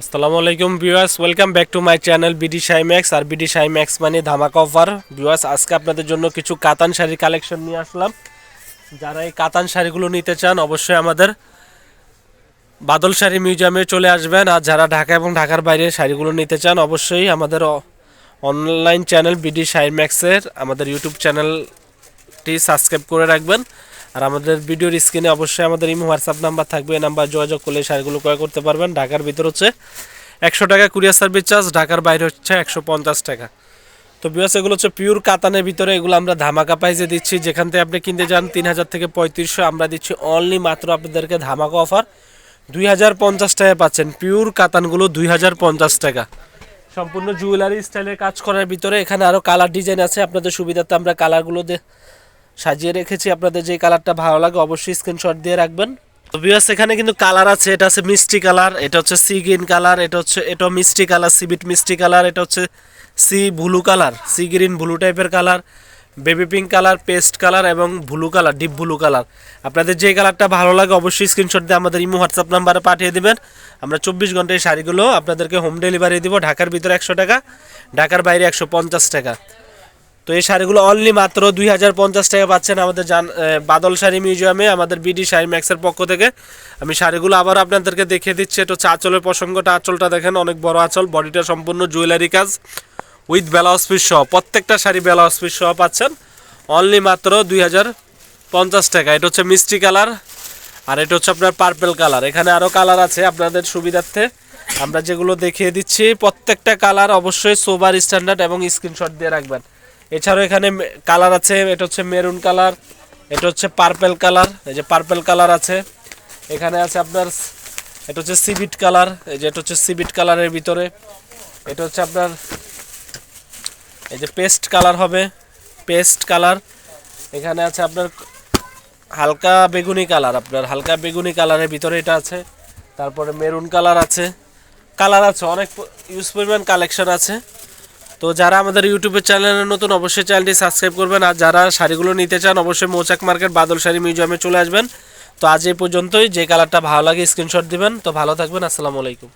আসসালামু আলাইকুম viewers, welcome back to my channel BD Shymax R BD Shymax মানে ধামাকা অফার ভিউয়ার্স, আজকে আপনাদের জন্য কিছু কাতান শাড়ি কালেকশন নিয়ে আসলাম। যারা এই কাতান শাড়িগুলো নিতে চান, অবশ্যই আমাদের বাদল শাড়ি মিউজিয়ামে চলে আসবেন। আর যারা ঢাকা এবং ঢাকার বাইরে শাড়িগুলো নিতে চান, অবশ্যই আমাদের অনলাইন চ্যানেল বিডি শাইম্যাক্সের আমাদের ইউটিউব চ্যানেলটি সাবস্ক্রাইব করে রাখবেন। আর আমাদের ভিডিওর স্ক্রিনে অবশ্যই আমাদের ইমো, হোয়াটসঅ্যাপ নাম্বার থাকবে। এই নাম্বার যোগাযোগ করলে শাড়িগুলো ক্রয় করতে পারবেন। ঢাকার ভিতর হচ্ছে একশো টাকা কুরিয়ার সার্ভিস চার্জ, ঢাকার বাইরে হচ্ছে একশো পঞ্চাশ টাকা। তো বিয়াস এগুলো হচ্ছে পিওর কাতানের ভিতরে, এগুলো আমরা ধামাকা প্রাইসে দিচ্ছি। যেখান থেকে আপনি কিনতে যান তিন হাজার থেকে পঁয়ত্রিশশো আমরা দিচ্ছি অনলি মাত্র আপনাদেরকে ধামাকা অফার দুই হাজার পঞ্চাশ টাকায় পাচ্ছেন পিওর কাতানগুলো দুই হাজার পঞ্চাশ টাকা। সম্পূর্ণ জুয়েলারি স্টাইলের কাজ করার ভিতরে এখানে আরও কালার ডিজাইন আছে। আপনাদের সুবিধাতে আমরা কালারগুলো সাজিয়ে রেখেছি। আপনাদের যে কালারটা ভালো লাগে অবশ্যই স্ক্রিনশট দিয়ে রাখবেন। তো এখানে কিন্তু কালার আছে। এটা আছে মিষ্টি কালার, এটা হচ্ছে সি গ্রিন কালার, এটা হচ্ছে এটা মিষ্টি কালার সি বিট মিষ্টি কালার, এটা হচ্ছে sea blue colour sea green blue টাইপের colour baby pink colour paste colour এবং blue colour deep blue colour. আপনাদের যে কালারটা ভালো লাগে অবশ্যই স্ক্রিনশট দিয়ে আমাদের ইমো হোয়াটসঅ্যাপ নাম্বারে পাঠিয়ে দেবেন। আমরা চব্বিশ ঘন্টায় শাড়িগুলো আপনাদেরকে হোম ডেলিভারি দিব। ঢাকার ভিতরে একশো টাকা, ঢাকার বাইরে একশো পঞ্চাশ টাকা। তো এই শাড়িগুলো অনলি মাত্র দুই হাজার পঞ্চাশ টাকা পাচ্ছেন আমাদের জান বাদল শাড়ি মিউজিয়ামে, আমাদের বিডি শাড়ি ম্যাক্সের পক্ষ থেকে। আমি শাড়িগুলো আবার আপনাদেরকে দেখিয়ে দিচ্ছি, এটা হচ্ছে আঁচলের প্রসঙ্গটা। আঁচলটা দেখেন, অনেক বড় আঁচল, বডিটা সম্পূর্ণ জুয়েলারি কাজ উইথ ব্লাউজ পিস সহ। প্রত্যেকটা শাড়ি ব্লাউজ পিস সহ পাচ্ছেন অনলি মাত্র দুই হাজার পঞ্চাশ টাকা। এটা হচ্ছে মিষ্টি কালার, আর এটা হচ্ছে আপনার পার্পেল কালার। এখানে আরও কালার আছে আপনাদের সুবিধার্থে। আমরা যেগুলো দেখিয়ে দিচ্ছি, প্রত্যেকটা কালার অবশ্যই সোবার স্ট্যান্ডার্ড এবং স্ক্রিনশট দিয়ে রাখবেন। এছাড়াও এখানে কালার আছে, এটা হচ্ছে মেরুন কালার, এটা হচ্ছে পার্পেল কালার, এই যে পার্পেল কালার আছে। এখানে আছে আপনার এটা হচ্ছে সিবিট কালার, এই যে এটা হচ্ছে সিবিট কালারের ভিতরে। এটা হচ্ছে আপনার, এই যে পেস্ট কালার হবে, পেস্ট কালার। এখানে আছে আপনার হালকা বেগুনি কালার আপনার, হালকা বেগুনি কালারের ভিতরে এটা আছে। তারপরে মেরুন কালার আছে। কালার আছে, অনেক ইউজ পরিমাণ কালেকশন আছে। তো যারা আমাদের ইউটিউবের চ্যানেলে নতুন, অবশ্যই চ্যানেলটি সাবস্ক্রাইব করবেন। আর যারা শাড়িগুলো নিতে চান, অবশ্যই মৌচাক মার্কেট বাদল শাড়ি মিউজিয়ামে চলে আসবেন। তো আজ এই পর্যন্তই। যে কালারটা ভালো লাগে স্ক্রিনশট দিবেন। তো ভালো থাকবেন। আসসালামু আলাইকুম।